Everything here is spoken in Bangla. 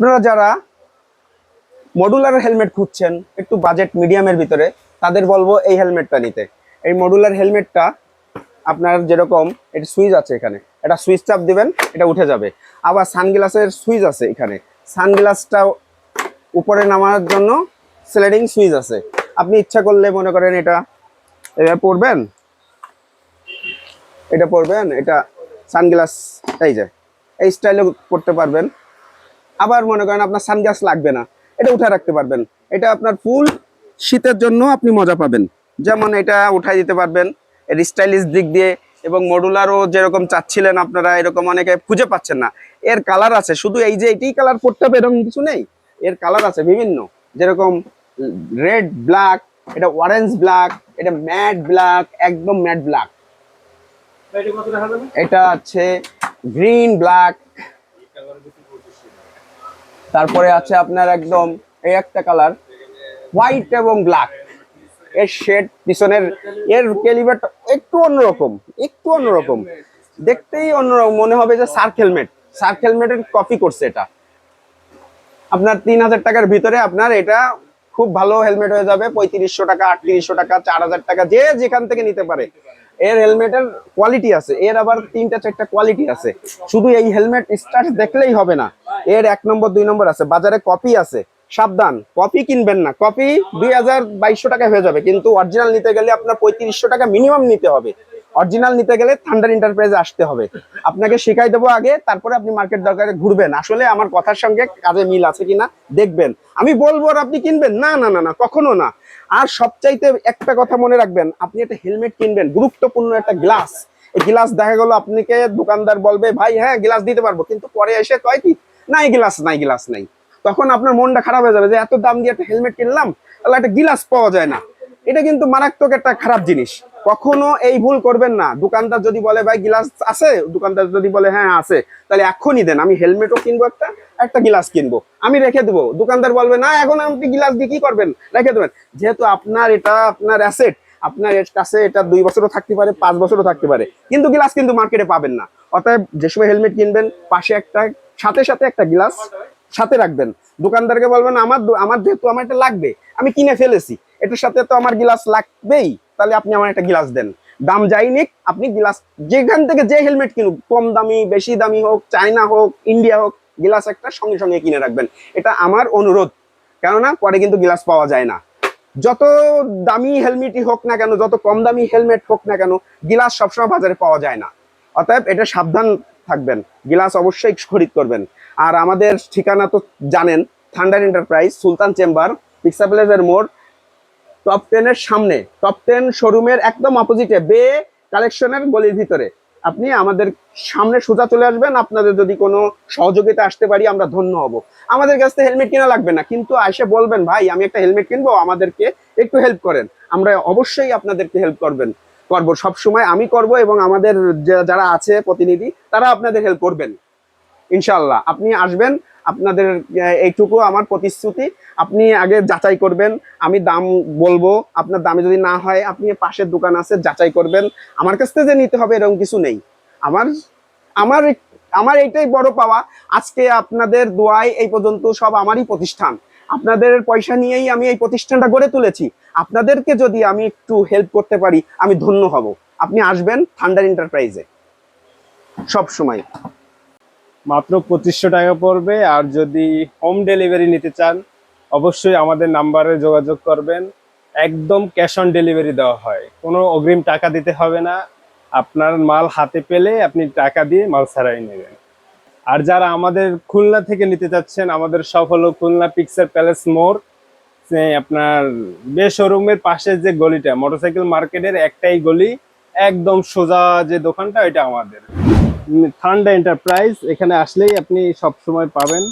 আপনারা যারা মডুলার হেলমেট খুঁজছেন, একটু বাজেট মিডিয়ামের ভিতরে, তাদের বলব এই হেলমেটটা নিতে। এই মডুলার হেলমেটটা আপনার যেরকম, এটা সুইচ আছে এখানে। এটা সুইচ চাপ দিবেন, এটা উঠে যাবে। আবার সানগ্লাসের সুইচ আছে এখানে। সানগ্লাসটা উপরে নামার জন্য স্লাইডিং সুইচ আছে। আপনি ইচ্ছা করলে মনে করেন এটা এটা পরবেন। এটা পরবেন, এটা সানগ্লাস, এই যে, এই স্টাইলে করতে পারবেন। আবার মনে করেন আপনার সানগ্লাস লাগবে না। এটা উঠে রাখতে পারবেন। এটা আপনার ফুল শীতের জন্য আপনি মজা পাবেন। যেমন এটা উঠাই দিতে পারবেন। এর স্টাইলিশ দিক দিয়ে এবং মডুলারও যেরকম চাচ্ছিলেন আপনারা এরকম অনেকে খুঁজে পাচ্ছেন না। এর কালার আছে। শুধু এই যে এটাই কালার পড়তে হবে এরকম কিছু নেই। এর কালার আছে বিভিন্ন। যেরকম রেড ব্ল্যাক এটা অরেঞ্জ ব্ল্যাক এটা ম্যাট ব্ল্যাক একদম ম্যাট ব্ল্যাক এটা আছে গ্রিন ব্ল্যাক তারপরে আছে আপনার একদম এই একটা কালার হোয়াইট এবং ব্ল্যাক এর শেড পিছনের, এর ক্যালিবারটা একটু অন্যরকম একটু অন্যরকম। দেখতেই অন্যরকম, মনে হবে যে সার্ক হেলমেট সার্ক হেলমেটের কপি করছে এটা। আপনার তিন হাজার টাকার ভিতরে আপনার এটা খুব ভালো হেলমেট হয়ে যাবে, পঁয়ত্রিশশো টাকা, আটত্রিশশো টাকা, চার হাজার টাকা, যে যেখান থেকে নিতে পারে। এর হেলমেটের কোয়ালিটি আছে, এর আবার তিনটা, চারটা কোয়ালিটি আছে। শুধু এই হেলমেট স্টার্ট দেখলেই হবে না। এর এক নম্বর, দুই নম্বর আছে। বাজারে কপি আছে। সাবধান, কপি কিনবেন না। কপি দুই হাজার বাইশশো টাকা হয়ে যাবে। কিন্তু অরিজিনাল নিতে গেলে আপনার পঁয়ত্রিশশো টাকা মিনিমাম নিতে হবে। অরিজিনাল নিতে গেলে থান্ডার এন্টারপ্রাইজে আসতে হবে। আপনাকে শিখাই দেবো আগে, তারপরে আপনি মার্কেট দরকারে ঘুরবেন। আসলে আমার কথার সঙ্গে কাজে মিল আছে কিনা দেখবেন। আমি বলব আর আপনি কিনবেন? না না না না, কখনো না। আর সবচাইতে একটা কথা মনে রাখবেন, আপনি একটা হেলমেট কিনবেন, গুরুত্বপূর্ণ একটা গ্লাস এই গ্লাস দেখা গেলো, আপনাকে দোকানদার বলবে, ভাই হ্যাঁ গ্লাস দিতে পারব। কিন্তু পরে এসে কয় কি নাই গ্লাস নাই গ্লাস নাই। তখন আপনার মনটা খারাপ হয়ে যাবে যে এত দাম দিয়ে একটা হেলমেট কিনলাম, তাহলে একটা গিলাস পাওয়া যায় না। এটা কিন্তু মারাত্মক একটা খারাপ জিনিস। কখনো এই ভুল করবেন না। দোকানদার যদি বলে, ভাই গিলাস আছে? দোকানদার যদি বলে হ্যাঁ আছে। তাহলে এখনই দেন, আমি হেলমেটও কিনবো একটা একটা গিলাস কিনবো। আমি রেখে দেবো। দোকানদার বলবে, না, এখন আপনি গিলাস দিয়ে কি করবেন? রেখে দেবেন। যেহেতু আপনার এটা, আপনার অ্যাসেট আপনার কাছে এটা দুই বছরও থাকতে পারে, পাঁচ বছরও থাকতে পারে। কিন্তু গিলাস কিন্তু মার্কেটে পাবেন না। অতএব যে সময় হেলমেট কিনবেন, পাশে একটা, সাথে সাথে একটা গিলাস সাথে রাখবেন। দোকানদারকে বলবেন, আমার আমার যেহেতু আমার এটা লাগবে, আমি কিনে ফেলেছি, এটার সাথে তো আমার গিলাস লাগবেই, তাহলে আপনি আমার একটা গিলাস দেন। দাম যাই নিক, আপনি গিলাস যেখান থেকে যে হেলমেট কিনুক, কম দামি, বেশি দামি হোক, চায়না হোক ইন্ডিয়া হোক গ্লাস একটা সঙ্গে সঙ্গে কিনে রাখবেন। এটা আমার অনুরোধ, কেননা পরে কিন্তু গ্লাস পাওয়া যায় না। যত দামি হেলমেটই হোক না কেন, যত কম দামি হেলমেট হোক না কেন গ্লাস সবসময় বাজারে পাওয়া যায় না। অতএব এটা সাবধান থাকবেন। গ্লাস অবশ্যই খরিদ করবেন। আর আমাদের ঠিকানা তো জানেন থান্ডার এন্টারপ্রাইজ সুলতান চেম্বার পিক্সাপ্লেজের মোড় টপ টেনের সামনে টপ টেন শোরুমের একদম অপোজিটে বে কালেকশনের গলির ভিতরে। আপনি আমাদের সামনে সোজা চলে আসবেন, আপনাদের যদি কোনো সহযোগিতা আসতে পারি, আমরা ধন্য হব। আমাদের কাছ থেকে হেলমেট কেনা লাগবে না, কিন্তু এসে বলবেন, ভাই, আমি একটা হেলমেট কিনবো, আমাদেরকে একটু হেল্প করেন। আমরা অবশ্যই আপনাদেরকে হেল্প করবেন। করব। সব সময় আমি করব এবং আমাদের যারা আছে প্রতিনিধি, তারা আপনাদের হেল্প করবেন। ইনশাল্লাহ আপনি আসবেন, আপনাদের এইটুকু আমার প্রতিশ্রুতি। আপনি আগে যাচাই করবেন, আমি দাম বলব, আপনার দামে যদি না হয়, আপনি পাশের দোকান আছে, যাচাই করবেন। আমার কাছ থেকে যে নিতে হবে এরকম কিছু নেই। আমার আমার আমার এইটাই বড় পাওয়া। আজকে আপনাদের দোয়ায় এই পর্যন্ত সব আমারই প্রতিষ্ঠান। আপনাদের পয়সা নিয়েই আমি এই প্রতিষ্ঠানটা গড়ে তুলেছি। আপনাদেরকে যদি আমি একটু হেল্প করতে পারি, আমি ধন্য হব। আপনি আসবেন থান্ডার এন্টারপ্রাইজে সব সময়। মাত্র পঁচিশশো টাকা পড়বে, আর যদি হোম ডেলিভারি নিতে চান, অবশ্যই আমাদের নাম্বারে যোগাযোগ করবেন। একদম ক্যাশ অন ডেলিভারি দেওয়া হয়। কোনো অগ্রিম টাকা দিতে হবে না। আপনার মাল হাতে পেলে আপনি টাকা দিয়ে মাল ছাড়াই নেবেন। আর যারা আমাদের খুলনা থেকে নিতে চাচ্ছেন আমাদের সব হলো খুলনা পিকচার প্যালেস মোড় আপনার বে শোরুমের পাশে যে গলিটা, মোটরসাইকেল মার্কেটের একটাই গলি, একদম সোজা যে দোকানটা, ওইটা আমাদের। থান্ডা এন্টারপ্রাইজ এখানে আসলেই আপনি সব সময় পাবেন।